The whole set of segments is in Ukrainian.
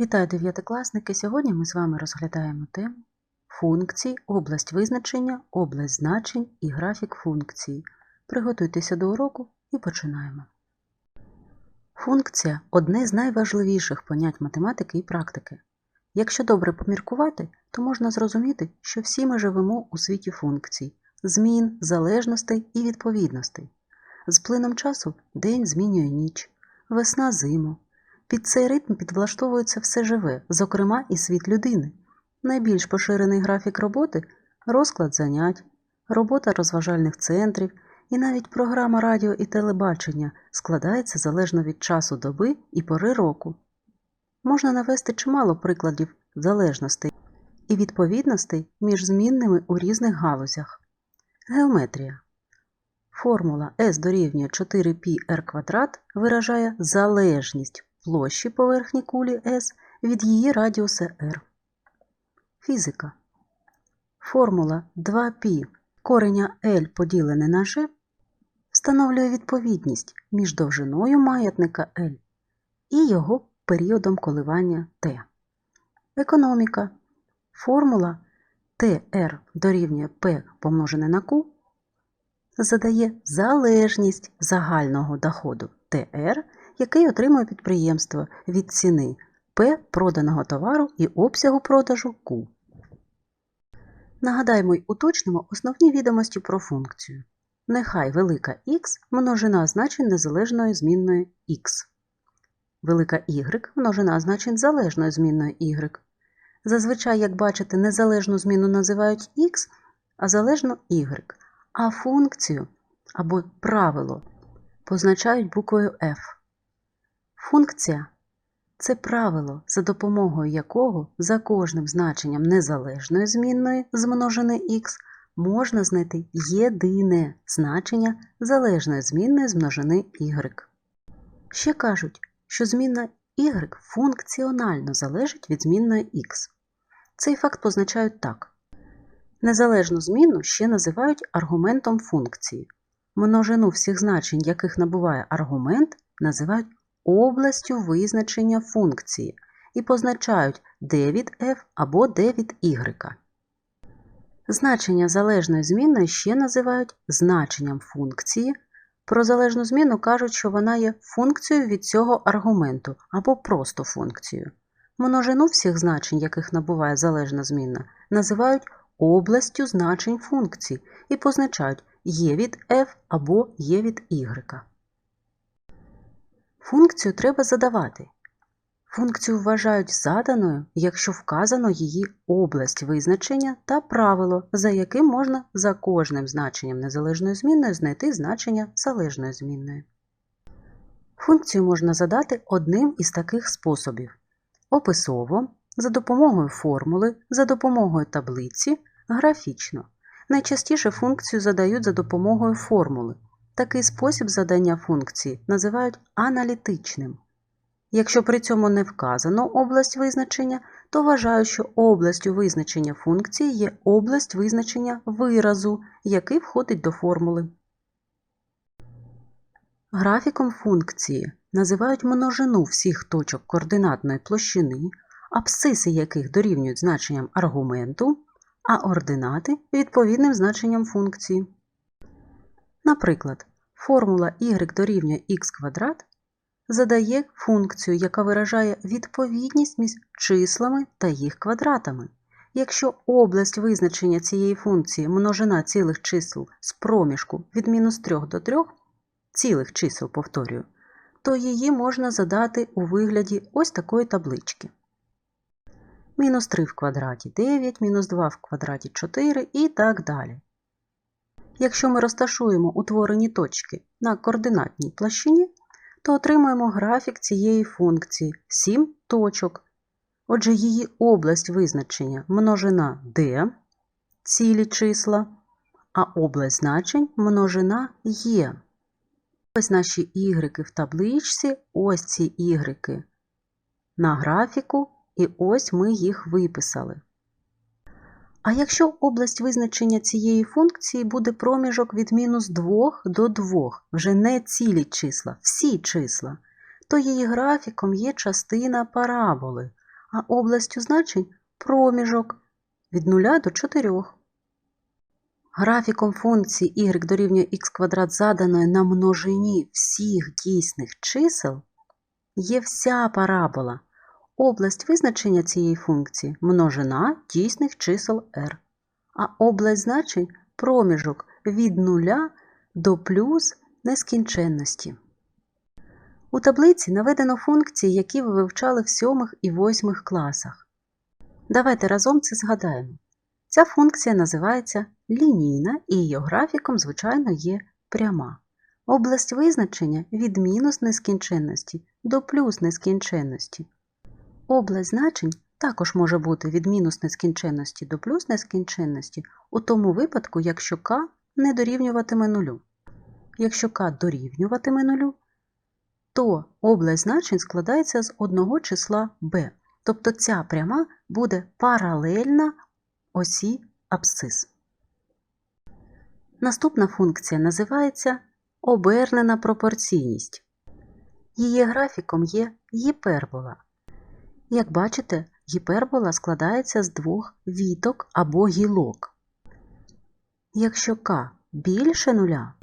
Вітаю дев'ятикласники! Сьогодні ми з вами розглядаємо тему функцій, область визначення, область значень і графік функцій. Приготуйтеся до уроку і починаємо. Функція одне з найважливіших понять математики і практики. Якщо добре поміркувати, то можна зрозуміти, що всі ми живемо у світі функцій, змін, залежностей і відповідностей. З плином часу день змінює ніч, весна зиму. Під цей ритм підвлаштовується все живе, зокрема і світ людини. Найбільш поширений графік роботи розклад занять, робота розважальних центрів і навіть програма радіо і телебачення складається залежно від часу доби і пори року. Можна навести чимало прикладів залежностей і відповідностей між змінними у різних галузях. Геометрія. Формула S дорівнює 4πr квадрат виражає залежність площі поверхні кулі S від її радіуса r. Фізика. Формула 2π кореня L поділене на g встановлює відповідність між довжиною маятника L і його періодом коливання T. Економіка. Формула TR дорівнює P помножене на Q задає залежність загального доходу ТР, який отримує підприємство від ціни П проданого товару і обсягу продажу Q. Нагадаємо й уточнимо основні відомості про функцію. Нехай велика Х множина значень незалежної змінної Х. Велика Y множина значень залежної змінної Y. Зазвичай, як бачите, незалежну зміну називають Х, а залежну Y а функцію або правило позначають буквою F. Функція це правило, за допомогою якого за кожним значенням незалежної змінної з x можна знайти єдине значення залежної змінної з множини y. Ще кажуть, що змінна y функціонально залежить від змінної x. Цей факт позначають так. Незалежну змінну ще називають аргументом функції. Множину всіх значень, яких набуває аргумент, називають областю визначення функції і позначають d від f або d від y. Значення залежної змінної ще називають значенням функції. Про залежну зміну кажуть, що вона є функцією від цього аргументу або просто функцією. Множину всіх значень, яких набуває залежна змінна, називають областю значень функцій і позначають є від f або є від y. Функцію треба задавати. Функцію вважають заданою, якщо вказано її область визначення та правило, за яким можна за кожним значенням незалежної змінної знайти значення залежної змінної. Функцію можна задати одним із таких способів: описово, за допомогою формули, за допомогою таблиці, графічно. Найчастіше функцію задають за допомогою формули. Такий спосіб задання функції називають аналітичним. Якщо при цьому не вказано область визначення, то вважають, що областю визначення функції є область визначення виразу, який входить до формули. Графіком функції називають множину всіх точок координатної площини, абсциси яких дорівнюють значенням аргументу, а ординати відповідним значенням функції. Наприклад, формула y дорівнює х квадрат задає функцію, яка виражає відповідність між числами та їх квадратами. Якщо область визначення цієї функції множина цілих чисел з проміжку від мінус 3 до 3, цілих чисел повторюю, то її можна задати у вигляді ось такої таблички. Мінус 3 в квадраті 9, мінус 2 в квадраті 4 і так далі. Якщо ми розташуємо утворені точки на координатній площині, то отримаємо графік цієї функції 7 точок. Отже, її область визначення множина d, цілі числа, а область значень множина є. Ось наші ігрики в табличці, ось ці ігрики на графіку, і ось ми їх виписали. А якщо область визначення цієї функції буде проміжок від мінус 2 до 2, вже не цілі числа, всі числа, то її графіком є частина параболи, а областю значень проміжок від 0 до 4. Графіком функції y дорівнює х квадрат заданої на множині всіх дійсних чисел є вся парабола. Область визначення цієї функції множина дійсних чисел r, а область значень проміжок від 0 до плюс нескінченності. У таблиці наведено функції, які ви вивчали в 7 і 8 класах. Давайте разом це згадаємо. Ця функція називається лінійна і її графіком, звичайно, є пряма. Область визначення від мінус нескінченності до плюс нескінченності. Область значень також може бути від мінус нескінченності до плюс нескінченності у тому випадку, якщо k не дорівнюватиме нулю. Якщо k дорівнюватиме нулю, то область значень складається з одного числа b, тобто ця пряма буде паралельна осі абсцис. Наступна функція називається обернена пропорційність. Її графіком є гіпербола. Як бачите, гіпербола складається з двох віток або гілок. Якщо k більше нуля,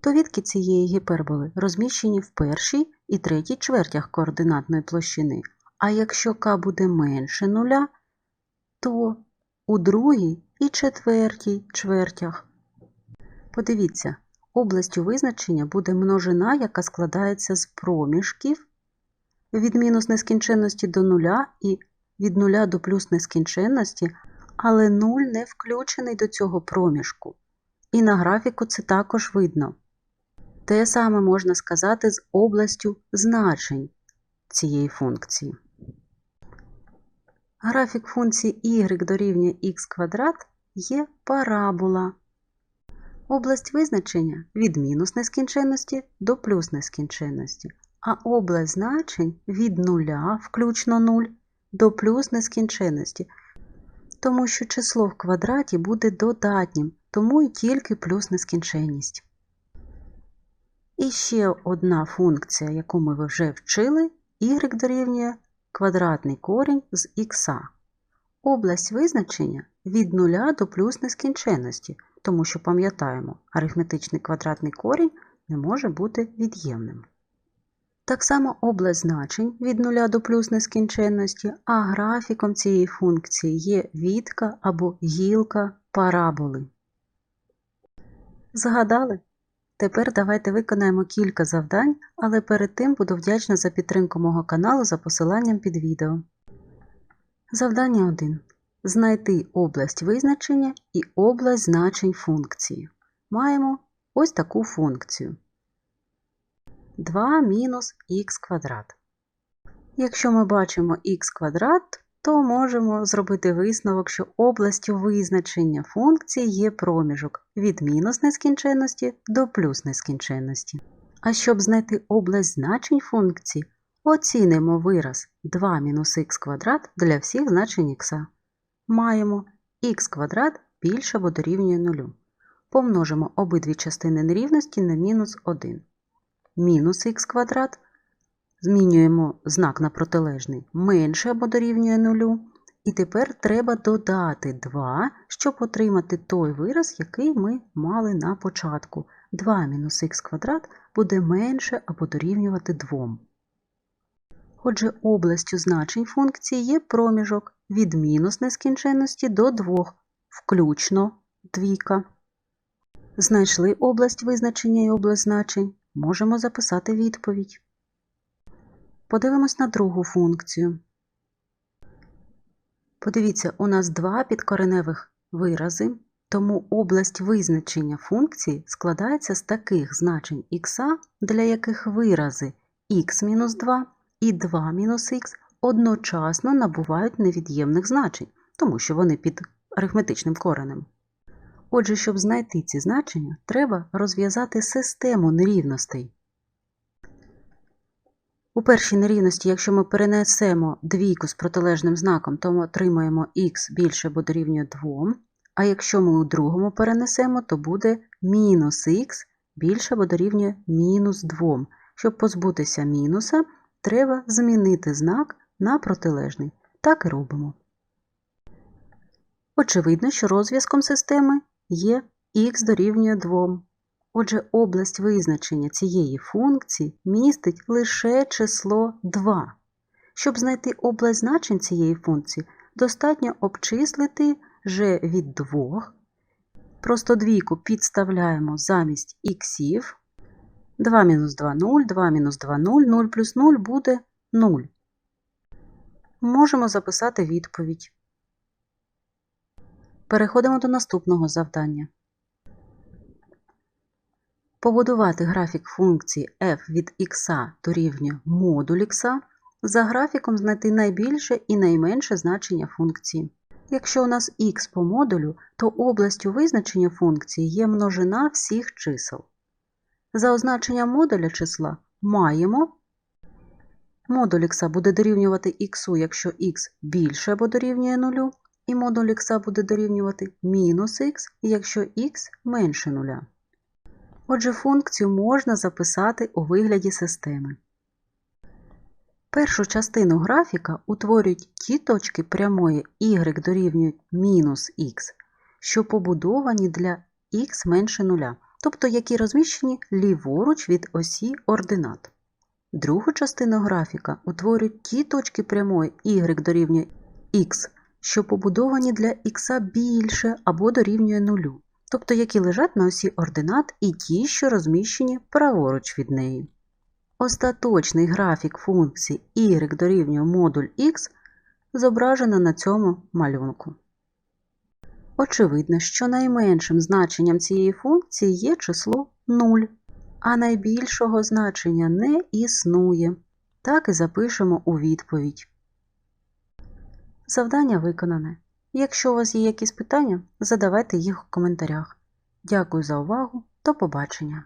то вітки цієї гіперболи розміщені в першій і третій чвертях координатної площини, а якщо k буде менше нуля, то у другій і четвертій чвертях. Подивіться, областю визначення буде множина, яка складається з проміжків від мінус нескінченності до нуля і від нуля до плюс нескінченності, але 0 не включений до цього проміжку. І на графіку це також видно. Те саме можна сказати з областю значень цієї функції. Графік функції y дорівнює х квадрат є парабола. Область визначення від мінус нескінченності до плюс нескінченності, а область значень від нуля, включно 0, до плюс нескінченності, тому що число в квадраті буде додатнім, тому і тільки плюс нескінченність. І ще одна функція, яку ми вже вчили, y дорівнює квадратний корінь з х. Область визначення від 0 до плюс нескінченності, тому що пам'ятаємо, арифметичний квадратний корінь не може бути від'ємним. Так само область значень від 0 до плюс нескінченності, а графіком цієї функції є вітка або гілка параболи. Згадали? Тепер давайте виконаємо кілька завдань, але перед тим буду вдячна за підтримку мого каналу за посиланням під відео. Завдання 1. Знайти область визначення і область значень функції. Маємо ось таку функцію. 2 мінус х квадрат. Якщо ми бачимо х квадрат, то можемо зробити висновок, що областю визначення функції є проміжок від мінус нескінченності до плюс нескінченності. А щоб знайти область значень функції, оцінимо вираз 2 мінус х квадрат для всіх значень х. Маємо х квадрат більше або дорівнює 0. Помножимо обидві частини нерівності на мінус 1. Мінус х квадрат Змінюємо знак на протилежний менше або дорівнює нулю. І тепер треба додати 2, щоб отримати той вираз, який ми мали на початку. 2 мінус х квадрат буде менше або дорівнювати 2. Отже, областю значень функції є проміжок від мінус нескінченності до 2, включно двійка. Знайшли область визначення і область значень. Можемо записати відповідь. Подивимось на другу функцію. Подивіться, у нас два підкореневих вирази, тому область визначення функції складається з таких значень х, для яких вирази х-2 і 2-х одночасно набувають невід'ємних значень, тому що вони під арифметичним коренем. Отже, щоб знайти ці значення, треба розв'язати систему нерівностей. У першій нерівності, якщо ми перенесемо двійку з протилежним знаком, то ми отримаємо х більше або дорівнює 2. А якщо ми у другому перенесемо, то буде мінус х більше або дорівнює мінус 2. Щоб позбутися мінуса, треба змінити знак на протилежний. Так і робимо. Очевидно, що розв'язком системи є х дорівнює 2. Отже, область визначення цієї функції містить лише число 2. Щоб знайти область значень цієї функції, достатньо обчислити же від 2. Просто двійку підставляємо замість іксів. 2 мінус 2 0, 2 мінус 2 0, 0 плюс 0 буде 0. Можемо записати відповідь. Переходимо до наступного завдання. Побудувати графік функції f від x дорівнює модуль x, за графіком знайти найбільше і найменше значення функції. Якщо у нас х по модулю, то областю визначення функції є множина всіх чисел. За означенням модуля числа маємо модуль х буде дорівнювати х, якщо х більше або дорівнює 0, і модуль х буде дорівнювати мінус х, якщо х менше 0. Отже, функцію можна записати у вигляді системи. Першу частину графіка утворюють ті точки прямої y дорівнюють мінус х, що побудовані для х менше 0, тобто які розміщені ліворуч від осі ординат. Другу частину графіка утворюють ті точки прямої y дорівнює х, що побудовані для х більше або дорівнює 0, тобто які лежать на осі ординат і ті, що розміщені праворуч від неї. Остаточний графік функції y дорівнює модуль x зображено на цьому малюнку. Очевидно, що найменшим значенням цієї функції є число 0, а найбільшого значення не існує. Так і запишемо у відповідь. Завдання виконане. Якщо у вас є якісь питання, задавайте їх у коментарях. Дякую за увагу. До побачення!